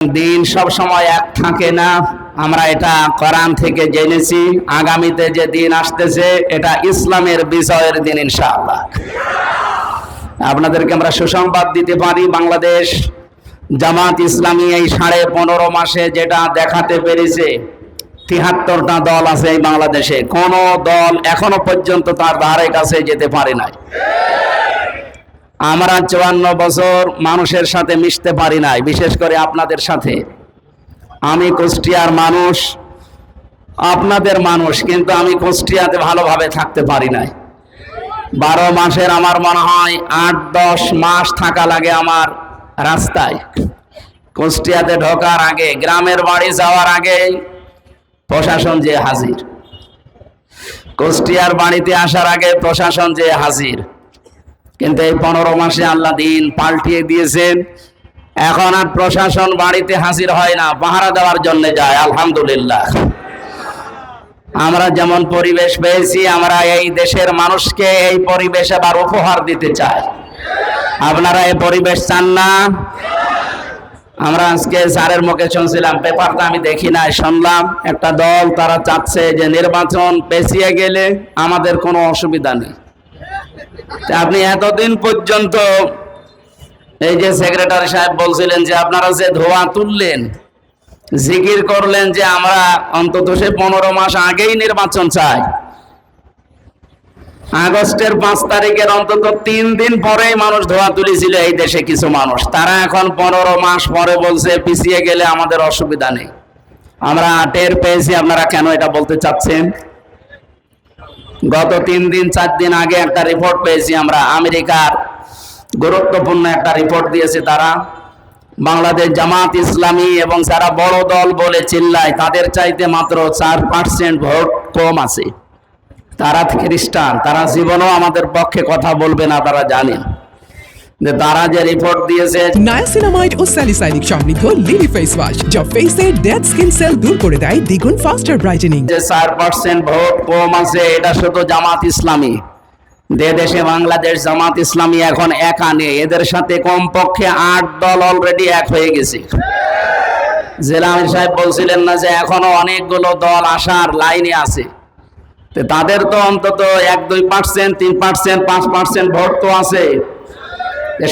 দিন সব সময় এক থাকে না। আমরা এটা কোরআন থেকে জেনেছি, আগামীতে যে দিন আসতেছে, এটা ইসলামের বিজয়ের দিন ইনশাআল্লাহ। আপনাদেরকে আমরা সুসংবাদ দিতে পারি, বাংলাদেশ জামাত ইসলামী এই সাড়ে পনেরো মাসে যেটা দেখাতে পেরেছে, তিহাত্তরটা দল আছে এই বাংলাদেশে। কোন দল এখনও পর্যন্ত তার ধারে কাছে যেতে পারে নাই। আমরা চুয়ান্ন বছর মানুষের সাথে মিশতে পারি নাই, বিশেষ করে আপনাদের সাথে। আমি কুষ্টিয়ার মানুষ, আপনাদের মানুষ, কিন্তু আমি কুষ্টিয়াতে ভালোভাবে থাকতে পারি নাই। বারো মাসের আমার মনে হয় আট দশ মাস থাকা লাগে আমার রাস্তায়। কুষ্টিয়াতে ঢোকার আগে, গ্রামের বাড়ি যাওয়ার আগে প্রশাসন যে হাজির। কুষ্টিয়ার বাড়িতে আসার আগে প্রশাসন যে হাজির। কিন্তু এই পনেরো মাসে আল্লাহ দিন পাল্টিয়ে দিয়েছেন। এখন আর প্রশাসন বাড়িতে হাজির হয় না, পাহারা দেওয়ার জন্য যায়, আলহামদুলিল্লাহ। আমরা যেমন পরিবেশ পেয়েছি, আমরা এই দেশের মানুষকে এই পরিবেশ আবার উপহার দিতে চাই। আপনারা এই পরিবেশ চান না? আমরা আজকে স্যারের মুখে শুনছিলাম পেপারটা আমি দেখি নাই, শুনলাম একটা দল তারা চাচ্ছে যে নির্বাচন পেছিয়ে গেলে আমাদের কোনো অসুবিধা নেই। আপনি এতদিন পর্যন্ত এই যে সেক্রেটারি সাহেব বলছিলেন যে আপনারা যে ধোয়া তুললেন, জিকির করলেন যে আমরা অন্তত সে পনেরো মাস আগেই নির্বাচন চাই। আগস্টের পাঁচ তারিখের অন্তত তিন দিন পরেই মানুষ ধোয়া তুলেছিল এই দেশে কিছু মানুষ। তারা এখন পনেরো মাস পরে বলছে, পিছিয়ে গেলে আমাদের অসুবিধা নেই। আমরা টের পেয়েছি, আপনারা কেন এটা বলতে চাচ্ছেন? গত তিন দিন, চার দিন আগে একটা রিপোর্ট পেয়েছি আমরা। আমেরিকার গুরুত্বপূর্ণ একটা রিপোর্ট দিয়েছে তারা। বাংলাদেশ জামাত ইসলামী এবং যারা বড় দল বলে চিল্লায়, তাদের চাইতে মাত্র চার পার্সেন্ট ভোট কম আছে। তারা খ্রিস্টান, তারা জীবনও আমাদের পক্ষে কথা বলবে না, তারা জানেন। যে তারা যে রিপোর্ট দিয়েছে। নায়াসিনামাইড ও স্যালিসাইনিক সমৃদ্ধ লিলি ফেস ওয়াশ যা ফেসের ডেড স্কিন সেল দূর করে দেয় দ্বিগুণ ফাস্টার ব্রাইটেনিং যে চার পার্সেন্ট ভোট কম আছে এটা শুধু জামাত ইসলামী। যে দেশে বাংলাদেশ জামাত ইসলামী এখন একা নেই এদের সাথে কমপক্ষে আট দল অলরেডি এক হয়ে গেছে। জেলা সাহেব বলছিলেন না যে এখনও অনেকগুলো দল আসার লাইনে আছে। তো তাদের তো অন্তত এক দুই পার্সেন্ট তিন পার্সেন্ট পাঁচ পার্সেন্ট ভোট তো আছে।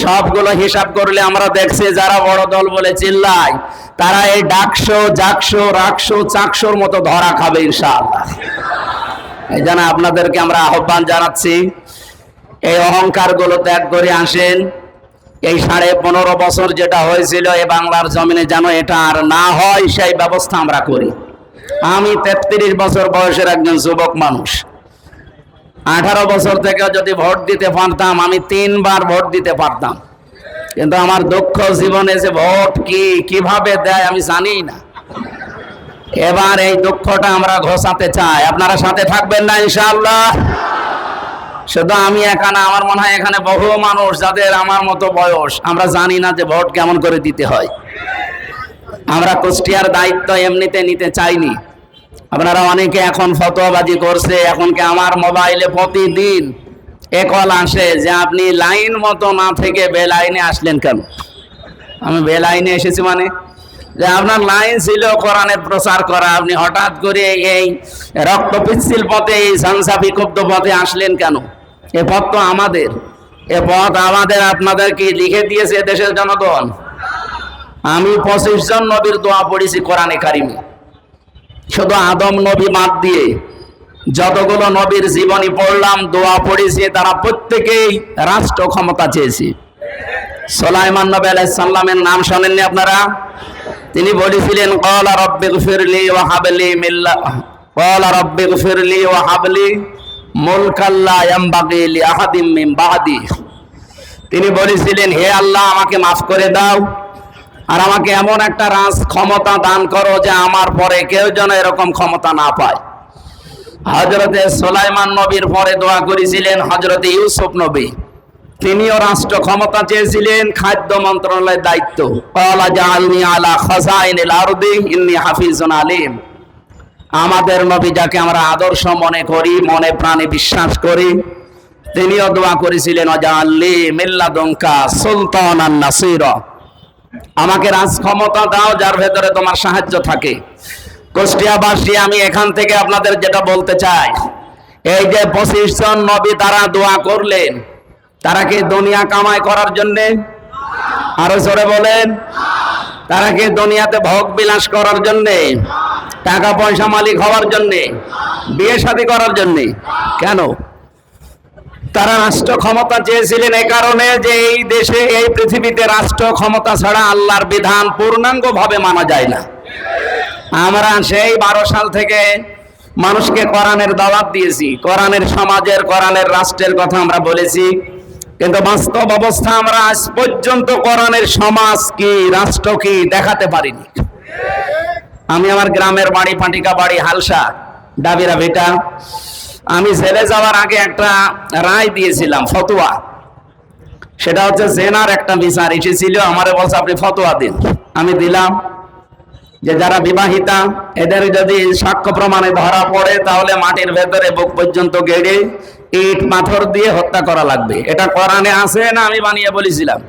সবগুলো হিসাব করলে আমরা দেখছি যারা বড় দল বলে চিল্লায়, তারা এই ডাকশো জাকশো রাকশো চাকশোর মতো ধরা খাবে ইনশাআল্লাহ। এই জন্য আপনাদেরকে আমরা আহ্বান জানাচ্ছি, এই অহংকারগুলো ত্যাগ করে আসেন। এই সাড়ে পনেরো বছর যেটা হয়েছিল এ বাংলার জমিনে যেন এটা আর না হয়, সেই ব্যবস্থা আমরা করি। আমি তেত্রিশ বছর বয়সের একজন যুবক মানুষ। আঠারো বছর থেকে যদি ভোট দিতে পারতাম, আমি তিনবার ভোট দিতে পারতাম। কিন্তু আমার দুঃখ জীবনে যে ভোট কি, কীভাবে দেয় আমি জানি না। এবার এই দুঃখটা আমরা ঘোষাতে চাই। আপনারা সাথে থাকবেন না ইনশাল্লাহ শুধু আমি একা না, আমার মনে হয় এখানে বহু মানুষ যাদের আমার মতো বয়স, আমরা জানি না যে ভোট কেমন করে দিতে হয়। আমরা কুষ্টিয়ার দায়িত্ব এমনিতে নিতে চাইনি। আপনারা অনেকে এখন ফতোয়াবাজি করছে, এখন কি আমার মোবাইলে প্রতিদিন এ কল আসে যে আপনি লাইন মতো না থেকে বেলাইনে আসলেন কেন? আমি বেলাইনে এসেছি মানে? যে আপনার লাইন ছিল কোরআনের প্রচার করা, আপনি হঠাৎ করে এই রক্ত পিচ্ছিল পথে, এই সংসাফি ক্ষুব্ধ পথে আসলেন কেন? এ পথ তো আমাদের। এ পথ আমাদের আপনাদেরকে লিখে দিয়েছে দেশের জনগণ। আমি পঁচিশ জন নবীর দোয়া পড়েছি কোরআনে কারিমে। শুধু আদম নবী বাদ দিয়ে যতগুলো নবীর জীবনী পড়লাম, দোয়া পড়েছি, তারা প্রত্যেকেই রাষ্ট্র ক্ষমতা চেয়েছে। সোলাইমান নবী আলাইহিস সালামের নাম শোনেননি আপনারা? তিনি বলেছিলেন, কলা রব্বিক ফিরলি ও হাবলি মিল্লা কলা রব্বিক ফিরলি ও হাবলি মুলকাল্লা ইয়ামবাগি লি আহাদিম মিন বাদি তিনি বলেছিলেন, হে আল্লাহ, আমাকে মাফ করে দাও। আর আমাকে এমন একটা রাজ ক্ষমতা দান করো যে আমার পরে কেউ যেন এরকম ক্ষমতা না পায়। হজরতে সোলাইমান নবীর পরে দোয়া করেছিলেন হজরতে ইউসুফ নবী। তিনিও রাষ্ট্র ক্ষমতা চেয়েছিলেন, খাদ্য মন্ত্রণালয়ের দায়িত্ব। আলা আলিম। আমাদের নবী যাকে আমরা আদর্শ মনে করি, মনে প্রাণে বিশ্বাস করি, তিনিও দোয়া করেছিলেন অজা আল্লি মিল্লাদঙ্কা সুলতান আমাকে রাজ ক্ষমতা দাও, যার ভেতরে তোমার সাহায্য থাকে। কুষ্টিয়াবাসী আমি এখান থেকে আপনাদের যেটা বলতে চাই, এই যে পঁচিশ জন নবী তারা দোয়া করলেন, তারা কি দুনিয়া কামাই করার জন্যে? আরও জোরে বলেন, তারা কি দুনিয়াতে ভোগ বিলাস করার জন্যে, টাকা পয়সা মালিক হওয়ার জন্যে, বিয়ে শাদী করার জন্যে? কেন? তারা রাষ্ট্র ক্ষমতা চেয়েছিলেন এই কারণে যে এই দেশে, এই পৃথিবীতে রাষ্ট্র ক্ষমতা ছাড়া আল্লাহর বিধান পূর্ণাঙ্গ ভাবে মানা যায় না। আমরা সেই বারো সাল থেকে মানুষকে কোরআনের দাওয়াত দিয়েছি, কোরআনের সমাজের, কোরআনের রাষ্ট্রের কথা আমরা বলেছি। কিন্তু বাস্তব অবস্থা আমরা আজ পর্যন্ত কোরআনের সমাজ কি, রাষ্ট্র কি দেখাতে পারিনি। আমি আমার গ্রামের বাড়ি, পাটিকা বাড়ি, হালসা, ডাবিরা ভিটা। আমি জেলে যাওয়ার আগে একটা রায় দিয়েছিলাম, ফতোয়া। সেটা হচ্ছে জেনার একটা বিচার এসেছিল আমারে বলছে, আপনি ফতোয়া দিন। আমি দিলাম, যে যারা বিবাহিতা এদের যদি সাক্ষ্য প্রমাণে ধরা পড়ে, তাহলে মাটির ভেতরে বুক পর্যন্ত গেড়ে ইট, পাথর দিয়ে হত্যা করা লাগবে। এটা কোরআনে আছে না আমি বানিয়ে বলেছিলাম?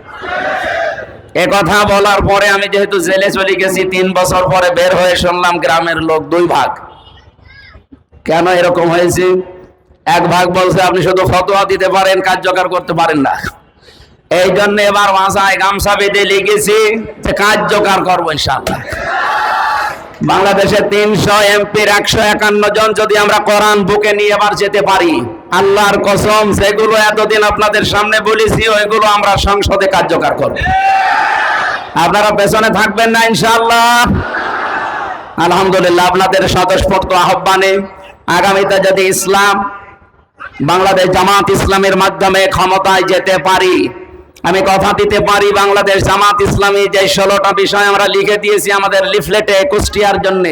এ কথা বলার পরে আমি যেহেতু জেলে চলে গেছি, তিন বছর পরে বের হয়ে শুনলাম, গ্রামের লোক দুই ভাগ। কেন এরকম হয়েছে? এক ভাগ বলছে, আপনি শুধু ফতোয়া দিতে পারেন, কার্যকর করতে পারেন না। এই জন্য এবার মাসায় গামছা বেঁধে লিখেছি যে কার্যকর করব ইনশাল্লাহ বাংলাদেশে তিনশো এমপির একশো একান্ন জন যদি আমরা কোরআন বুকে নিয়ে এবার যেতে পারি, আল্লাহর কসম, সেগুলো এতদিন আপনাদের সামনে বলেছি, ওইগুলো আমরা সংসদে কার্যকর করব। আপনারা পেছনে থাকবেন না ইনশাআল্লাহ। আলহামদুলিল্লাহ, আপনাদের স্বতঃস্ফূর্ত আহ্বানে আগামীতে যদি ইসলাম, বাংলাদেশ জামাত ইসলামের মাধ্যমে ক্ষমতায় যেতে পারি, আমি কথা দিতে পারি, বাংলাদেশ জামাত ইসলামী যে ষোলোটা বিষয় আমরা লিখে দিয়েছি আমাদের লিফলেটে কুষ্টিয়ার জন্য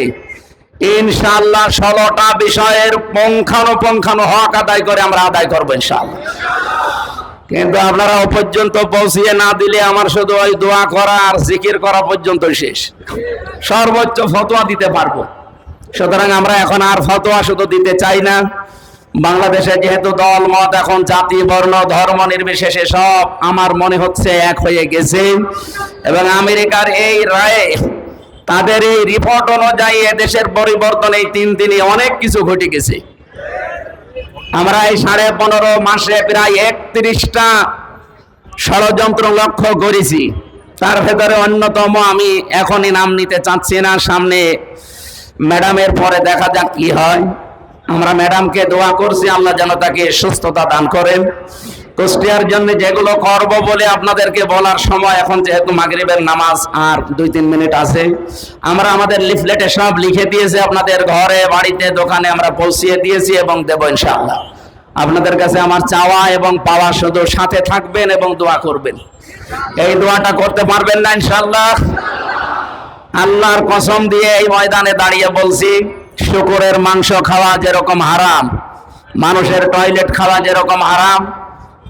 ইনশাল্লাহ ষোলোটা বিষয়ের পঙ্খানুপঙ্খানু হক আদায় করে আমরা আদায় করব ইনশাআল্লাহ। কিন্তু আপনারা পর্যন্ত পৌঁছিয়ে না দিলে আমার শুধু ওই দোয়া করা আর জিকির করা পর্যন্ত শেষ। সর্বোচ্চ ফতোয়া দিতে পারব। সুতরাং আমরা এখন আর ফতোয়া শুধু দিতে চাই না। বাংলাদেশে যেহেতু দল, মত, এখন জাতি, বর্ণ, ধর্ম নির্বিশেষে সব আমার মনে হচ্ছে এক হয়ে গেছে। এবং আমেরিকার এই রায়ে তাদের এই রিপোর্ট অনুযায়ী এদেশের পরিবর্তন এই তিন দিনে অনেক কিছু ঘটে গেছে। আমরা এই সাড়ে পনেরো মাসে প্রায় একত্রিশটা ষড়যন্ত্র লক্ষ্য করেছি। তার ভেতরে অন্যতম আমি এখনই নাম নিতে চাচ্ছি না, সামনে ম্যাডামের পরে দেখা যাক কি হয়। আমরা ম্যাডামকে দোয়া করছি, আল্লাহ যেন তাকে সুস্থতা দান করেন। কুষ্টিয়ার জন্য যেগুলো করব বলে আপনাদেরকে বলার সময় এখন যেহেতু মাগরিবের নামাজ আর দুই তিন মিনিট আছে, আমরা আমাদের লিফলেটে সব লিখে দিয়েছি আপনাদের ঘরে, বাড়িতে, দোকানে আমরা পৌঁছিয়ে দিয়েছি এবং দেব ইনশাআল্লাহ। আপনাদের কাছে আমার চাওয়া এবং পাওয়া শুধু সাথে থাকবেন এবং দোয়া করবেন। এই দোয়াটা করতে পারবেন না ইনশাআল্লাহ। আল্লাহর কসম দিয়ে এই ময়দানে দাঁড়িয়ে বলছি, শুকুরের মাংস খাওয়া যেরকম হারাম, মানুষের টয়লেট খাওয়া যেরকম হারাম,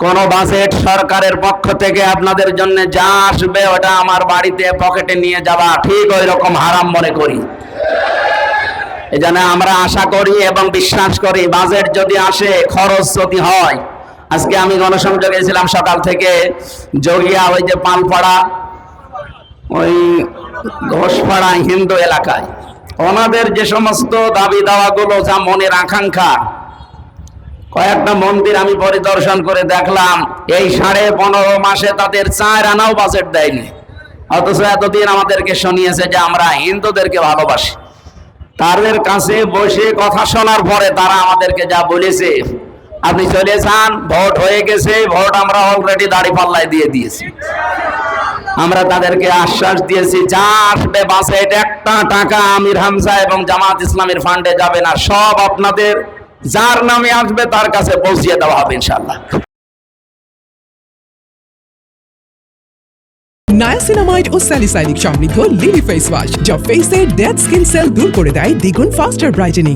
কোন বাজেট সরকারের পক্ষ থেকে আপনাদের জন্য যা আসবে ওটা আমার বাড়িতে পকেটে নিয়ে যাওয়া ঠিক ওই রকম হারাম মনে করি। এই জন্য আমরা আশা করি এবং বিশ্বাস করি, বাজেট যদি আসে, খরচ যদি হয়, আজকে আমি গণসংযোগে ছিলাম সকাল থেকে, জগিয়া ওই যে পানপাড়া ওই ঘোষপাড়া হিন্দু এলাকায়। ওনাদের যে সমস্ত দাবি দাওয়াগুলো যা মনের আকাঙ্ক্ষা, কয়েকটা মন্দির আমি পরিদর্শন করে দেখলাম, এই সাড়ে পনেরো মাসে তাদের চার আনাও বাজেট দেয়নি। অথচ এতদিন আমাদেরকে শুনিয়েছে যে আমরা হিন্দুদেরকে ভালোবাসি। তাদের কাছে বসে কথা শোনার পরে তারা আমাদেরকে যা বলেছে, আপনি চলে যান, ভোট হয়ে গেছে, ভোট আমরা অলরেডি দাড়ি পাল্লায় দিয়ে দিয়েছি। আমরা তাদেরকে আশ্বাস দিয়েছি, যা আসবে বাসেট একটা টাকা আমির হামজা এবং জামাত ইসলামের ফান্ডে যাবে না। সব আপনাদের, যার নামে আসবে তার কাছে পৌঁছিয়ে দেওয়া হবে ইনশাল্লাহ নায়াসিনামাইড ও স্যালিসাইলিক সমৃদ্ধ লিলি ফেস ওয়াশ, যা ফেসের ডেড স্কিন সেল দূর করে দেয় দ্বিগুণ ফাস্টার ব্রাইটেনিং